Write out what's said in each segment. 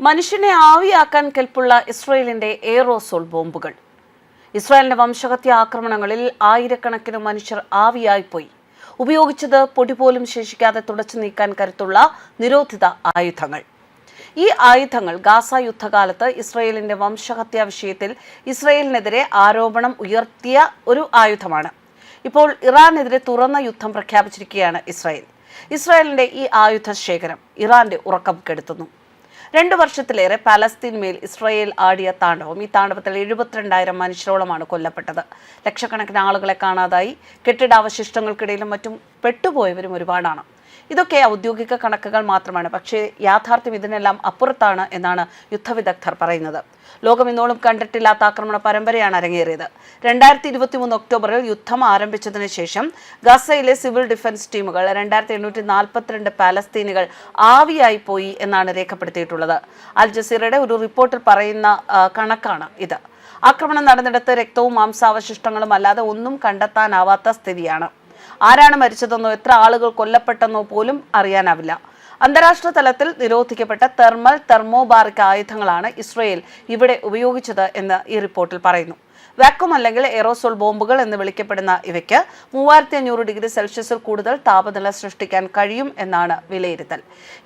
മനുഷ്യനെ ആവിയാക്കാൻ കെൽപ്പുള്ള ഇസ്രയേലിന്റെ എയറോസോൾ ബോംബുകൾ. ഇസ്രായേലിന്റെ വംശഹത്യ ആക്രമണങ്ങളിൽ ആയിരക്കണക്കിന് മനുഷ്യർ ആവിയായിപ്പോയി. ഉപയോഗിച്ചത് പൊടി പോലും ശേഷിക്കാതെ തുടച്ചു നീക്കാൻ കരുത്തുള്ള നിരോധിത ആയുധങ്ങൾ. ഈ ആയുധങ്ങൾ ഗാസ യുദ്ധകാലത്ത് ഇസ്രയേലിന്റെ വംശഹത്യ വിഷയത്തിൽ ഇസ്രയേലിനെതിരെ ആരോപണം ഉയർത്തിയ ഒരു ആയുധമാണ്. ഇപ്പോൾ ഇറാനെതിരെ തുറന്ന യുദ്ധം പ്രഖ്യാപിച്ചിരിക്കുകയാണ് ഇസ്രായേൽ. ഇസ്രായേലിന്റെ ഈ ആയുധ ശേഖരം ഇറാന്റെ ഉറക്കം കെടുത്തുന്നു. രണ്ടു വർഷത്തിലേറെ പാലസ്തീൻമേൽ ഇസ്രായേൽ ആടിയ താണ്ഡവം. ഈ താണ്ഡവത്തിൽ എഴുപത്തിരണ്ടായിരം മനുഷ്യരോളമാണ് കൊല്ലപ്പെട്ടത്. ലക്ഷക്കണക്കിന് ആളുകളെ കാണാതായി. കെട്ടിടാവശിഷ്ടങ്ങൾക്കിടയിലും മറ്റും പെട്ടുപോയവരും ഒരുപാടാണ്. ഇതൊക്കെ ഔദ്യോഗിക കണക്കുകൾ മാത്രമാണ്. പക്ഷേ യാഥാർത്ഥ്യം ഇതിനെല്ലാം അപ്പുറത്താണ് എന്നാണ് യുദ്ധവിദഗ്ധർ പറയുന്നത്. ലോകം ഇന്നോളം കണ്ടിട്ടില്ലാത്ത ആക്രമണ പരമ്പരയാണ് അരങ്ങേറിയത്. രണ്ടായിരത്തി ഇരുപത്തി മൂന്ന് ഒക്ടോബറിൽ യുദ്ധം ആരംഭിച്ചതിന് ശേഷം ഗസയിലെ സിവിൽ ഡിഫൻസ് ടീമുകൾ രണ്ടായിരത്തി എണ്ണൂറ്റി നാൽപ്പത്തിരണ്ട് പാലസ്തീനുകൾ ആവിയായി പോയി എന്നാണ് രേഖപ്പെടുത്തിയിട്ടുള്ളത്. അൽ ജസീറയുടെ ഒരു റിപ്പോർട്ടിൽ പറയുന്ന കണക്കാണ് ഇത്. ആക്രമണം നടന്നിടത്ത് രക്തവും മാംസാവശിഷ്ടങ്ങളും അല്ലാതെ ഒന്നും കണ്ടെത്താനാവാത്ത സ്ഥിതിയാണ്. ആരാണ് മരിച്ചതെന്നോ എത്ര ആളുകൾ കൊല്ലപ്പെട്ടെന്നോ പോലും അറിയാനാവില്ല. അന്താരാഷ്ട്ര തലത്തിൽ നിരോധിക്കപ്പെട്ട തെർമൽ തെർമോബാറിക് ആയുധങ്ങളാണ് ഇസ്രയേൽ ഇവിടെ ഉപയോഗിച്ചത് എന്ന് ഈ റിപ്പോർട്ടിൽ പറയുന്നു. വാക്വം അല്ലെങ്കിൽ എയറോസോൾ ബോംബുകൾ എന്ന് വിളിക്കപ്പെടുന്ന ഇവയ്ക്ക് മൂവായിരത്തി അഞ്ഞൂറ് ഡിഗ്രി സെൽഷ്യസിൽ കൂടുതൽ താപനില സൃഷ്ടിക്കാൻ കഴിയും എന്നാണ് വിലയിരുത്തൽ.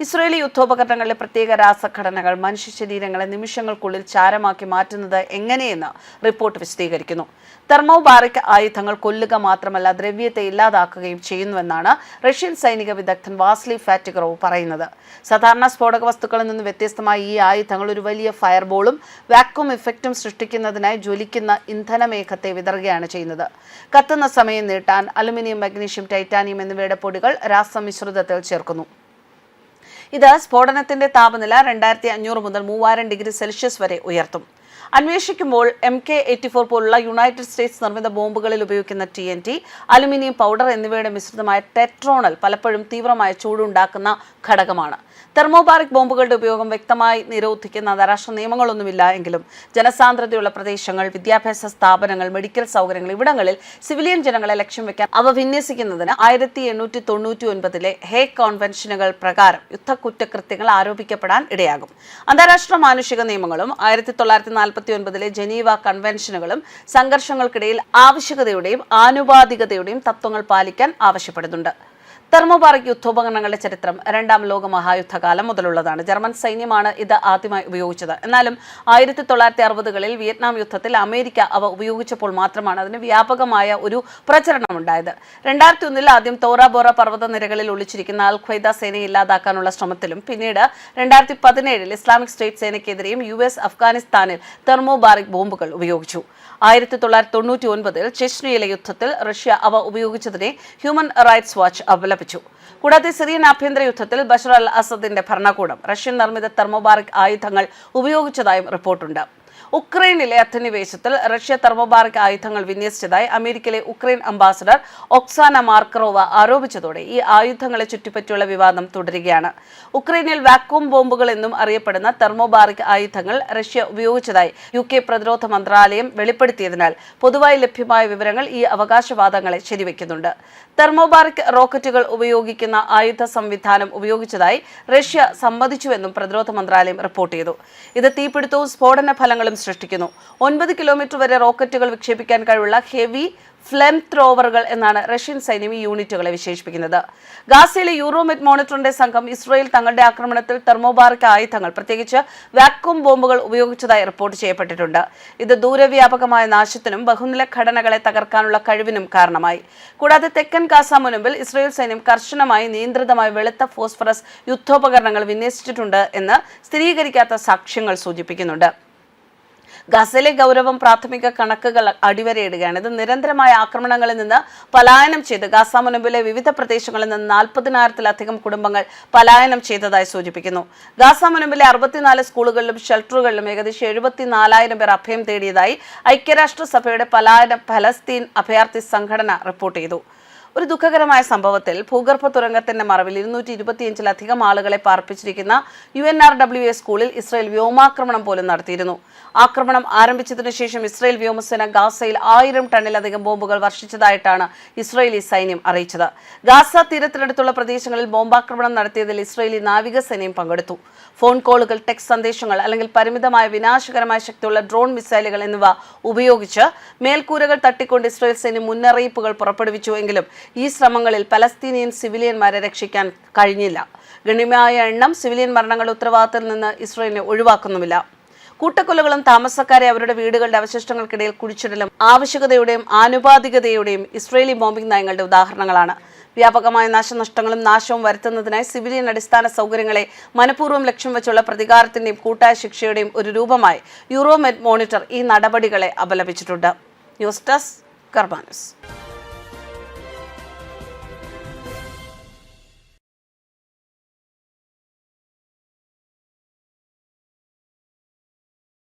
ഇസ്രയേലി യുദ്ധോപകരണങ്ങളിലെ പ്രത്യേക രാസഘടനകൾ മനുഷ്യ ശരീരങ്ങളെ നിമിഷങ്ങൾക്കുള്ളിൽ ചാരമാക്കി മാറ്റുന്നത് എങ്ങനെയെന്ന് റിപ്പോർട്ട് വിശദീകരിക്കുന്നു. തെർമോബാറിക് ആയുധങ്ങൾ കൊല്ലുക മാത്രമല്ല ദ്രവ്യത്തെ ഇല്ലാതാക്കുകയും ചെയ്യുന്നുവെന്നാണ് റഷ്യൻ സൈനിക വിദഗ്ധൻ വാസ്ലി ഫാറ്റിഗറോവ് പറയുന്നത്. സാധാരണ സ്ഫോടക വസ്തുക്കളിൽ നിന്ന് വ്യത്യസ്തമായി ഈ ആയുധങ്ങൾ ഒരു വലിയ ഫയർബോളും വാക്വം ഇഫക്റ്റും സൃഷ്ടിക്കുന്നതിനായി ജ്വലിക്കുന്ന ഇന്ധനമേഘത്തെ വിതറുകയാണ് ചെയ്യുന്നത്. കത്തുന്ന സമയം നീട്ടാൻ അലുമിനിയം മഗ്നീഷ്യം ടൈറ്റാനിയം എന്നിവയുടെ പൊടികൾ രാസമിശ്രിതത്തിൽ ചേർക്കുന്നു. ഇത് സ്ഫോടനത്തിന്റെ താപനില രണ്ടായിരത്തി അഞ്ഞൂറ് മുതൽ മൂവായിരം ഡിഗ്രി സെൽഷ്യസ് വരെ ഉയർത്തും. അന്വേഷിക്കുമ്പോൾ എം കെ എയ്റ്റി ഫോർ പോലുള്ള യുണൈറ്റഡ് സ്റ്റേറ്റ്സ് നിർമ്മിത ബോംബുകളിൽ ഉപയോഗിക്കുന്ന T N T aluminium powder എന്നിവയുടെ മിശ്രിതമായ ടെട്രോണൽ പലപ്പോഴും തീവ്രമായ ചൂടുണ്ടാക്കുന്ന ഘടകമാണ്. തെർമോബാറിക് ബോംബുകളുടെ ഉപയോഗം വ്യക്തമായി നിരോധിക്കുന്ന അന്താരാഷ്ട്ര നിയമങ്ങളൊന്നുമില്ല എങ്കിലും ജനസാന്ദ്രതയുള്ള പ്രദേശങ്ങൾ വിദ്യാഭ്യാസ സ്ഥാപനങ്ങൾ മെഡിക്കൽ സൗകര്യങ്ങൾ ഇവിടങ്ങളിൽ സിവിലിയൻ ജനങ്ങളെ ലക്ഷ്യം വെക്കാൻ അവ വിന്യസിക്കുന്നതിന് ആയിരത്തി എണ്ണൂറ്റി തൊണ്ണൂറ്റി ഒൻപതിലെ ഹേഗ് കോൺവെൻഷനുകൾ പ്രകാരം യുദ്ധ കുറ്റകൃത്യങ്ങൾ ആരോപിക്കപ്പെടാൻ ഇടയാകും. അന്താരാഷ്ട്ര മാനുഷിക നിയമങ്ങളും ആയിരത്തി തൊള്ളായിരത്തി നാൽപ്പത്തി ഒൻപതിലെ ജനീവ കൺവെൻഷനുകളും സംഘർഷങ്ങൾക്കിടയിൽ ആവശ്യകതയുടെയും ആനുപാതികതയുടെയും തത്വങ്ങൾ പാലിക്കാൻ ആവശ്യപ്പെടുന്നുണ്ട്. തെർമോബാറിക് യുദ്ധോപകരണങ്ങളുടെ ചരിത്രം രണ്ടാം ലോക മഹായുദ്ധകാലം മുതലുള്ളതാണ്. ജർമ്മൻ സൈന്യമാണ് ഇത് ആദ്യമായി ഉപയോഗിച്ചത്. എന്നാലും ആയിരത്തി തൊള്ളായിരത്തി അറുപതുകളിൽ വിയറ്റ്നാം യുദ്ധത്തിൽ അമേരിക്ക അവ ഉപയോഗിച്ചപ്പോൾ മാത്രമാണ് അതിന് വ്യാപകമായ ഒരു പ്രചരണം ഉണ്ടായത് രണ്ടായിരത്തി ഒന്നിൽ ആദ്യം തോറാബോറ പർവത നിരകളിൽ ഒളിച്ചിരിക്കുന്ന അൽ ഖ്വൈദ സേനയെ ഇല്ലാതാക്കാനുള്ള ശ്രമത്തിലും പിന്നീട് രണ്ടായിരത്തി പതിനേഴിൽ ഇസ്ലാമിക് സ്റ്റേറ്റ് സേനയ്ക്കെതിരെയും യു എസ് അഫ്ഗാനിസ്ഥാനിൽ തെർമോബാറിക് ബോംബുകൾ ഉപയോഗിച്ചു. ആയിരത്തി തൊള്ളായിരത്തി തൊണ്ണൂറ്റി ഒൻപതിൽ ചെച്നിയിലെ യുദ്ധത്തിൽ റഷ്യ അവ ഉപയോഗിച്ചതിനെ ഹ്യൂമൻ റൈറ്റ്സ് വാച്ച് അപലപിച്ചു കൂടാതെ സിറിയൻ ആഭ്യന്തര യുദ്ധത്തിൽ ബഷർ അൽ അസദിന്റെ ഭരണകൂടം റഷ്യൻ നിർമ്മിത തെർമോബാറിക് ആയുധങ്ങൾ ഉപയോഗിച്ചതായും റിപ്പോർട്ടുണ്ട്. ഉക്രൈനിലെ അധിനിവേശത്തിൽ റഷ്യ തെർമോബാറിക് ആയുധങ്ങൾ വിന്യസിച്ചതായി അമേരിക്കയിലെ ഉക്രൈൻ അംബാസഡർ ഒക്സാന മാർക്കറോവ ആരോപിച്ചതോടെ ഈ ആയുധങ്ങളെ ചുറ്റിപ്പറ്റിയുള്ള വിവാദം തുടരുകയാണ്. ഉക്രൈനിൽ വാക്വം ബോംബുകൾ എന്നും അറിയപ്പെടുന്ന തെർമോബാറിക് ആയുധങ്ങൾ റഷ്യ ഉപയോഗിച്ചതായി യു കെ പ്രതിരോധ മന്ത്രാലയം വെളിപ്പെടുത്തിയതിനാൽ പൊതുവായി ലഭ്യമായ വിവരങ്ങൾ ഈ അവകാശവാദങ്ങളെ ശരിവെക്കുന്നുണ്ട്. തെർമോബാറിക് റോക്കറ്റുകൾ ഉപയോഗിക്കുന്ന ആയുധ സംവിധാനം ഉപയോഗിച്ചതായി റഷ്യ സമ്മതിച്ചുവെന്നും പ്രതിരോധ മന്ത്രാലയം റിപ്പോർട്ട് ചെയ്തു. ഇത് തീപിടുത്തവും സ്ഫോടന ഫലങ്ങളും സൃഷ്ടിക്കുന്നു. ഒൻപത് കിലോമീറ്റർ വരെ റോക്കറ്റുകൾ വിക്ഷേപിക്കാൻ കഴിവുള്ള ഹെവി ഫ്ലെം ത്രോവറുകൾ എന്നാണ് റഷ്യൻ സൈന്യം ഈ യൂണിറ്റുകളെ വിശേഷിപ്പിക്കുന്നത്. ഗാസയിലെ യൂറോമെറ്റ് മോണിറ്ററിന്റെ സംഘം ഇസ്രയേൽ തങ്ങളുടെ ആക്രമണത്തിൽ തെർമോബാറിക് ആയുധങ്ങൾ പ്രത്യേകിച്ച് വാക്വം ബോംബുകൾ ഉപയോഗിച്ചതായി റിപ്പോർട്ട് ചെയ്യപ്പെട്ടിട്ടുണ്ട്. ഇത് ദൂരവ്യാപകമായ നാശത്തിനും ബഹുനില ഘടനകളെ തകർക്കാനുള്ള കഴിവിനും കാരണമായി. കൂടാതെ തെക്കൻ ഗാസ മുനമ്പിൽ ഇസ്രയേൽ സൈന്യം കർശനമായി നിയന്ത്രിതമായ വെളുത്ത ഫോസ്ഫറസ് യുദ്ധോപകരണങ്ങൾ വിന്യസിച്ചിട്ടുണ്ട് എന്ന് സ്ഥിരീകരിക്കാത്ത സാക്ഷ്യങ്ങൾ സൂചിപ്പിക്കുന്നുണ്ട്. ഗസയിലെ ഗൗരവം പ്രാഥമിക കണക്കുകൾ അടിവരയിടുകയാണ്. ഇത് നിരന്തരമായ ആക്രമണങ്ങളിൽ നിന്ന് പലായനം ചെയ്ത് ഗാസ മുനമ്പിലെ വിവിധ പ്രദേശങ്ങളിൽ നിന്ന് നാൽപ്പതിനായിരത്തിലധികം കുടുംബങ്ങൾ പലായനം ചെയ്തതായി സൂചിപ്പിക്കുന്നു. ഗാസ മുനമ്പിലെ അറുപത്തിനാല് സ്കൂളുകളിലും ഷെൽട്ടറുകളിലും ഏകദേശം എഴുപത്തിനാലായിരം പേർ അഭയം തേടിയതായി ഐക്യരാഷ്ട്രസഭയുടെ പലായന ഫലസ്തീൻ അഭയാർത്ഥി സംഘടന റിപ്പോർട്ട് ചെയ്തു. ഒരു ദുഃഖകരമായ സംഭവത്തിൽ ഭൂഗർഭ തുരങ്കത്തിന്റെ മറവിൽ ഇരുന്നൂറ്റി ഇരുപത്തിയഞ്ചിലധികം ആളുകളെ പാർപ്പിച്ചിരിക്കുന്ന U N R W A സ്കൂളിൽ ഇസ്രായേൽ വ്യോമാക്രമണം പോലും നടത്തിയിരുന്നു. ആക്രമണം ആരംഭിച്ചതിനു ശേഷം ഇസ്രായേൽ വ്യോമസേന ഗാസയിൽ ആയിരം ടണ്ണിലധികം ബോംബുകൾ വർഷിച്ചതായിട്ടാണ് ഇസ്രായേലി സൈന്യം അറിയിച്ചത്. ഗാസ തീരത്തിനടുത്തുള്ള പ്രദേശങ്ങളിൽ ബോംബാക്രമണം നടത്തിയതിൽ ഇസ്രായേലി നാവികസേനയും പങ്കെടുത്തു. ഫോൺ കോളുകൾ ടെക്സ്റ്റ് സന്ദേശങ്ങൾ അല്ലെങ്കിൽ പരിമിതമായ വിനാശകരമായ ശക്തിയുള്ള ഡ്രോൺ മിസൈലുകൾ എന്നിവ ഉപയോഗിച്ച് മേൽക്കൂരകൾ തട്ടിക്കൊണ്ട് ഇസ്രായേൽ സൈന്യം മുന്നറിയിപ്പുകൾ പുറപ്പെടുവിച്ചുവെങ്കിലും ഈ ശ്രമങ്ങളിൽ പലസ്തീനിയൻ സിവിലിയന്മാരെ രക്ഷിക്കാൻ കഴിഞ്ഞില്ല. ഗണ്യമായ എണ്ണം സിവിലിയൻ മരണങ്ങളുടെ ഉത്തരവാദിത്തത്തിൽ നിന്ന് ഇസ്രായേലിനെ ഒഴിവാക്കുന്നുമില്ല. കൂട്ടക്കൊലകളും താമസക്കാരെ അവരുടെ വീടുകളുടെ അവശിഷ്ടങ്ങൾക്കിടയിൽ കുഴിച്ചിടലും ആവശ്യകതയുടെയും ആനുപാതികതയുടെയും ഇസ്രയേലി ബോംബിംഗ് നയങ്ങളുടെ ഉദാഹരണങ്ങളാണ്. വ്യാപകമായ നാശനഷ്ടങ്ങളും നാശവും വരുത്തുന്നതിനായി സിവിലിയൻ അടിസ്ഥാന സൗകര്യങ്ങളെ മനഃപൂർവം ലക്ഷ്യം വെച്ചുള്ള പ്രതികാരത്തിന്റെയും കൂട്ടായ ശിക്ഷയുടെയും ഒരു രൂപമായി യൂറോമെറ്റ് മോണിറ്റർ ഈ നടപടികളെ അപലപിച്ചിട്ടുണ്ട്. News desk കർബാനസ്